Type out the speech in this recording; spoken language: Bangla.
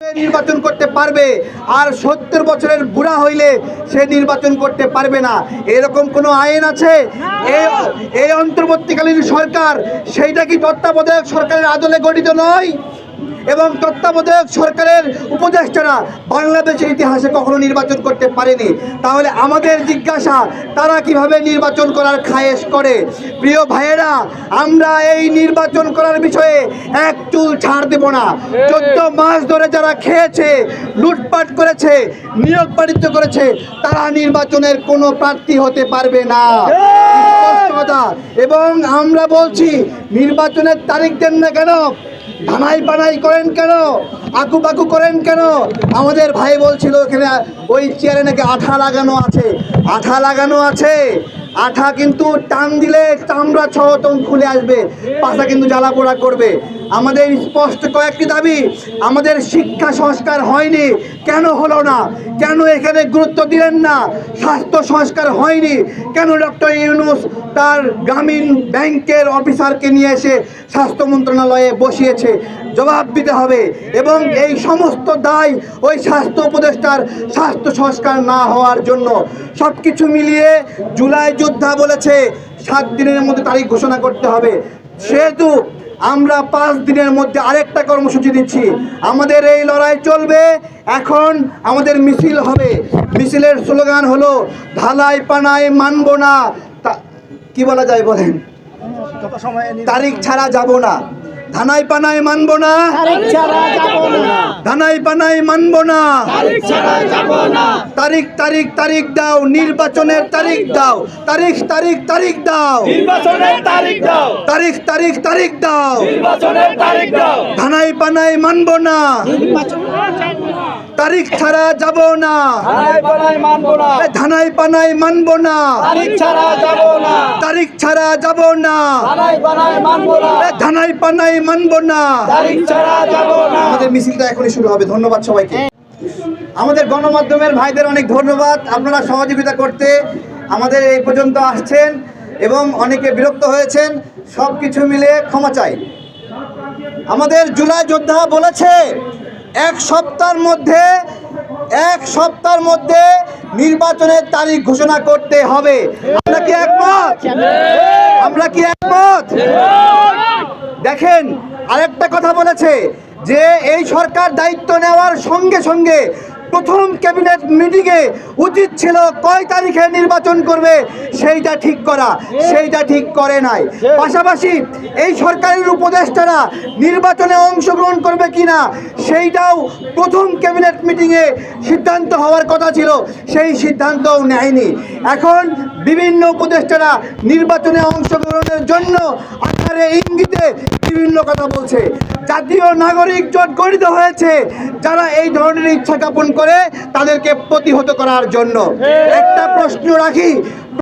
নির্বাচন করতে পারবে আর সত্তর বছরের বুড়া হইলে সে নির্বাচন করতে পারবে না। এরকম কোনো আইন আছে? এই অন্তর্বর্তীকালীন সরকার সেইটা কি তত্ত্বাবধায়ক সরকারের আদলে গঠিত নয়? এবং তত্ত্বাবধায়ক সরকারের উপদেষ্টারা বাংলাদেশের ইতিহাসে কখনো নির্বাচন করতে পারেনি। তাহলে আমাদের জিজ্ঞাসা তারা কীভাবে নির্বাচন করার খায়েশ করে? প্রিয় ভাইয়েরা আমরা এই নির্বাচন করার বিষয়ে এক চুল ছাড় দেব না। চোদ্দ মাস ধরে যারা খেয়েছে লুটপাট করেছে নিয়োগ বাণিজ্য করেছে তারা নির্বাচনের কোনো প্রার্থী হতে পারবে না। এবং আমরা বলছি নির্বাচনের তারিখ দেন না কেন? ধানাই পানাই করেন কেন? আকু পাকু করেন কেন? আমাদের ভাই বলছিল এখানে ওই চেয়ারে নাকি আঠা লাগানো আছে। আঠা লাগানো আছে। আঠা কিন্তু টান দিলে চামড়া ছতন খুলে আসবে। পাশা কিন্তু জ্বালা পোড়া করবে। আমাদের স্পষ্ট কয়েকটি দাবি, আমাদের শিক্ষা সংস্কার হয়নি। কেন হলো না? কেন এখানে গুরুত্ব দিলেন না? স্বাস্থ্য সংস্কার হয়নি। কেন ডক্টর ইউনুস তার গ্রামীণ ব্যাংকের অফিসারকে নিয়ে এসে স্বাস্থ্য মন্ত্রণালয়ে বসিয়েছে। জবাব দিতে হবে এবং এই সমস্ত দায় ওই স্বাস্থ্য উপদেষ্টার স্বাস্থ্য সংস্কার না হওয়ার জন্য। সব কিছু মিলিয়ে জুলাই যোদ্ধা বলেছে, সাত দিনের মধ্যে তারিখ ঘোষণা করতে হবে। সেহেতু আমরা পাঁচ দিনের মধ্যে আরেকটা কর্মসূচি দিচ্ছি। আমাদের এই লড়াই চলবে, এখন আমাদের মিছিল হবে। মিছিলের স্লোগান হলো ঢালাই পানায় মানব না কি বলা যায় বলেন? তারিখ ছাড়া যাব না। ধানাই পানায় মানব না। ধানাই পানায় মানব না। তারিখ তারিখ তারিখ দাও। নির্বাচনের তারিখ দাও। তারিখ তারিখ তারিখ দাও। নির্বাচনের তারিখ দাও। তারিখ তারিখ তারিখ দাও। নির্বাচনের তারিখ দাও। ধানাই পানাই মানব না। তারিখ ছাড়া যাব না। ধানাই পানাই মানবো না। ধানাই পানাই মানব না। তারিখ ছাড়া যাব না। তারিখ ছাড়া যাব না। ধানাই পানাই মানবো না। আমাদের মিছিলটা এখনই শুরু হবে। ধন্যবাদ সবাইকে। আমাদের গণমাধ্যমের ভাইদের অনেক ধন্যবাদ। আপনারা সহযোগিতা করতে আমাদের এই পর্যন্ত আসছেন এবং অনেকে বিরক্ত হয়েছেন। সব কিছু মিলে ক্ষমা চাই। আমাদের জুলাই যোদ্ধা বলেছে এক সপ্তাহের মধ্যে এক সপ্তাহের মধ্যে নির্বাচনের তারিখ ঘোষণা করতে হবে। আমরা কি একমত? আমরা কি একমত? দেখেন, আরেকটা কথা বলেছে যে এই সরকার দায়িত্ব নেওয়ার সঙ্গে সঙ্গে প্রথম ক্যাবিনেট মিটিংয়ে উচিত ছিল কয় তারিখে নির্বাচন করবে, সেইটা ঠিক করা, সেইটা ঠিক করে নাই। পাশাপাশি এই সরকারের উপদেষ্টারা নির্বাচনে অংশগ্রহণ করবে কি না সেইটাও প্রথম ক্যাবিনেট মিটিংয়ে সিদ্ধান্ত হওয়ার কথা ছিল, সেই সিদ্ধান্তও নেয়নি। এখন বিভিন্ন উপদেষ্টারা নির্বাচনে অংশগ্রহণের জন্য আকারে ইঙ্গিতে বিভিন্ন কথা বলছে। জাতীয় নাগরিক জোট গঠিত হয়েছে। যারা এই ধরনের ইচ্ছা জ্ঞাপন করে, তাদেরকে প্রতিহত করার জন্য। একটা প্রশ্ন রাখি